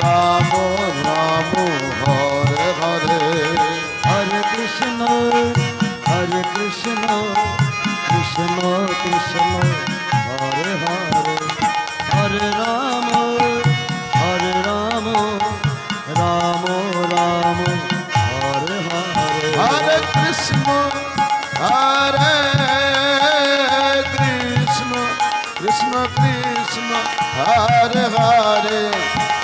Ram Ram Hare Hare Hare Krishna Hare Krishna Krishna Krishna Hare Hare Hare Ram Hare Ram Ram Ram Hare Hare Hare Krishna Hare Krishna Krishna Krishna Hare Hare